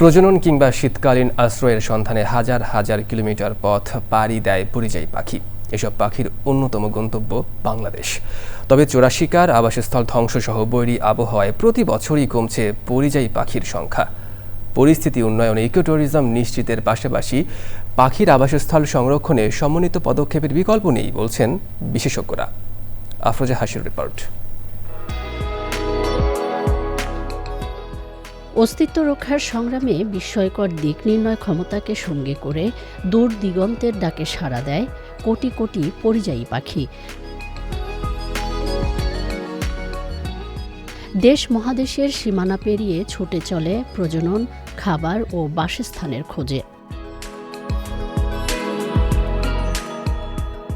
প্রজনন কিংবা শীতকালীন আশ্রয়ের সন্ধানে হাজার হাজার কিলোমিটার পথ পাড়ি দেয় পরিযায়ী পাখি। এসব পাখির অন্যতম গন্তব্য বাংলাদেশ। তবে চোরা শিকার আবাসস্থল ধ্বংসসহ বৈরী আবহাওয়ায় প্রতি বছরই কমছে পরিযায়ী পাখির সংখ্যা। পরিস্থিতি উন্নয়নে ইকোট্যুরিজম নিশ্চিতের পাশাপাশি পাখির আবাসস্থল সংরক্ষণে সমন্বিত পদক্ষেপের বিকল্প নেই বলছেন বিশেষজ্ঞরা। আফরোজা হাসির রিপোর্ট। অস্তিত্ব রক্ষার সংগ্রামে বিস্ময়কর দিক নির্ণয় ক্ষমতাকে সঙ্গে করে দূর দিগন্তের ডাকে সাড়া দেয় কোটি কোটি পরিযায়ী পাখি। দেশ মহাদেশের সীমানা পেরিয়ে ছুটে চলে প্রজনন, খাবার ও বাসস্থানের খোঁজে।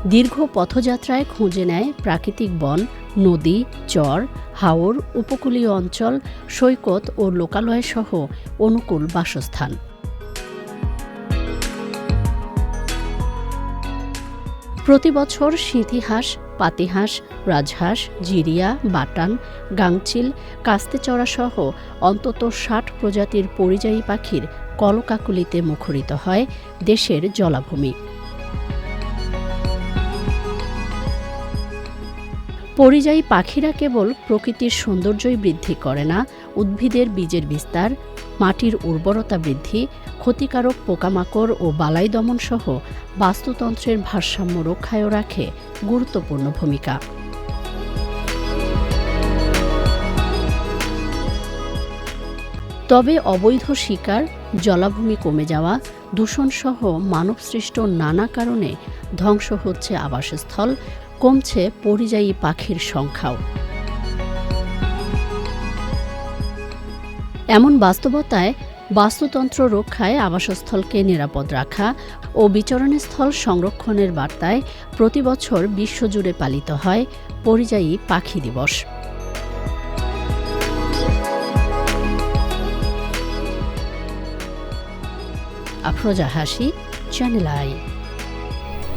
দীর্ঘ পথযাত্রায় খুঁজে নেয় প্রাকৃতিক বন নদী, চর, হাওর, উপকূলীয় অঞ্চল, সৈকত ও লোকালয় সহ অনুকূল বাসস্থান। প্রতি বছর সিঁথিহাঁস, পাতিহাঁস, রাজহাঁস, জিরিয়া, বাটান, গাংচিল, কাস্তেচড়া সহ অন্তত ষাট প্রজাতির পরিযায়ী পাখির কলকাকুলিতে মুখরিত হয় দেশের জলাভূমি। পরিযায়ী পাখিরা কেবল প্রকৃতির সৌন্দর্যই বৃদ্ধি করে না, উদ্ভিদের বীজের বিস্তার, মাটির উর্বরতা বৃদ্ধি, ক্ষতিকারক পোকামাকড় ও বালাই দমন সহ বাস্তুতন্ত্রের ভারসাম্য রক্ষায়ও রাখে গুরুত্বপূর্ণ ভূমিকা। তবে অবৈধ শিকার, জলাভূমি কমে যাওয়া, দূষণসহ মানবসৃষ্ট নানা কারণে ধ্বংস হচ্ছে আবাসস্থল কমছে পরিযায়ী পাখির সংখ্যাও। এমন বাস্তবতায় বাস্তুতন্ত্র রক্ষায় আবাসস্থলকে নিরাপদ রাখা ও বিচরণস্থল সংরক্ষণের বার্তায় প্রতিবছর বিশ্বজুড়ে পালিত হয় পরিযায়ী পাখি দিবস। আফরোজা হাসি চ্যানেল আই